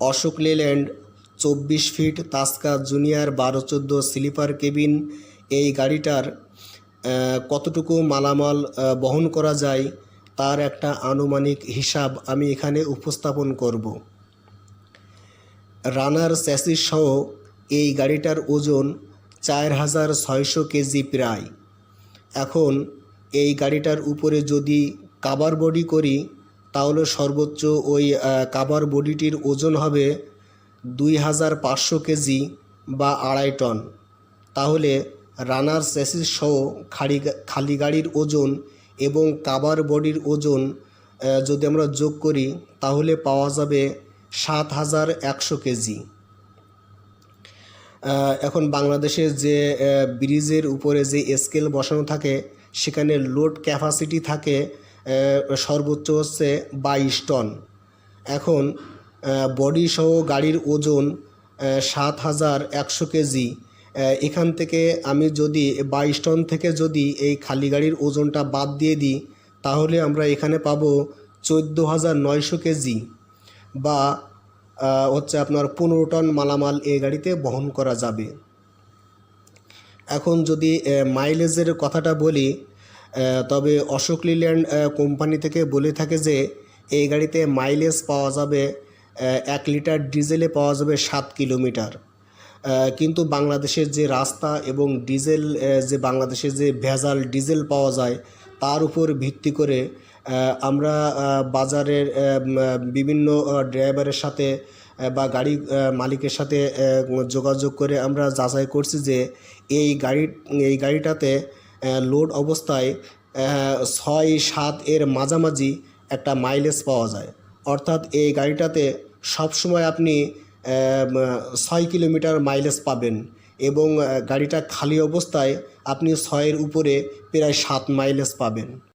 Ashok Leyland, চব্বিশ feet তাস্কা junior, বারো চোদ্দ স্লিপার কেবিন। এই গাড়িটার কতটুকু মালামাল বহন করা যায় তার একটা আনুমানিক হিসাব আমি এখানে উপস্থাপন করব। রানার স্যাসিস সহ এই গাড়িটার ওজন চার হাজার ছয়শো কেজি প্রায়। এখন এই গাড়িটার উপরে যদি কাবার বডি করি তাহলে সর্বোচ্চ ওই কাবার বডিটির ওজন হবে দুই হাজার পাঁচশো কেজি বা আড়াই টন। তাহলে রানার স্যাসিস সহ খালি খালি গাড়ির ওজন এবং কাবার বডির ওজন যদি আমরা যোগ করি, তাহলে পাওয়া যাবে সাত হাজার একশো কেজি। এখন বাংলাদেশের যে ব্রিজের উপরে যে স্কেল বসানো থাকে, সেখানে লোড ক্যাপাসিটি থাকে সর্বোচ্চ হচ্ছে বাইশ টন। এখন বডি সহ গাড়ির ওজন সাত হাজার একশো কেজি। এখান থেকে আমি যদি বাইশ টন থেকে যদি এই খালি গাড়ির ওজনটা বাদ দিয়ে দিই, তাহলে আমরা এখানে পাবো চোদ্দ হাজার নয়শো কেজি বা হচ্ছে আপনার পনেরো টন মালামাল এই গাড়িতে বহন করা যাবে। এখন যদি মাইলেজের কথাটা বলি তবে অশোক লিল্যান্ড কোম্পানি থেকে বলে থাকে যে, এই গাড়িতে মাইলেজ পাওয়া যাবে এক লিটার ডিজেলে পাওয়া যাবে সাত কিলোমিটার। কিন্তু বাংলাদেশের যে রাস্তা এবং ডিজেল যে বাংলাদেশের যে ভেজাল ডিজেল পাওয়া যায়, তার উপর ভিত্তি করে আমরা বাজারের বিভিন্ন ড্রাইভারের সাথে বা গাড়ি মালিকের সাথে যোগাযোগ করে আমরা যাচাই করছি যে, এই গাড়ি, এই গাড়িটাতে লোড অবস্থায় ছয় সাত এর মাঝামাঝি একটা মাইলেজ পাওয়া যায়। অর্থাৎ এই গাড়িটাতে সবসময় আপনি ছয় কিলোমিটার মাইলেজ পাবেন এবং গাড়িটা খালি অবস্থায় আপনি ছয়ের উপরে প্রায় সাত মাইলেজ পাবেন।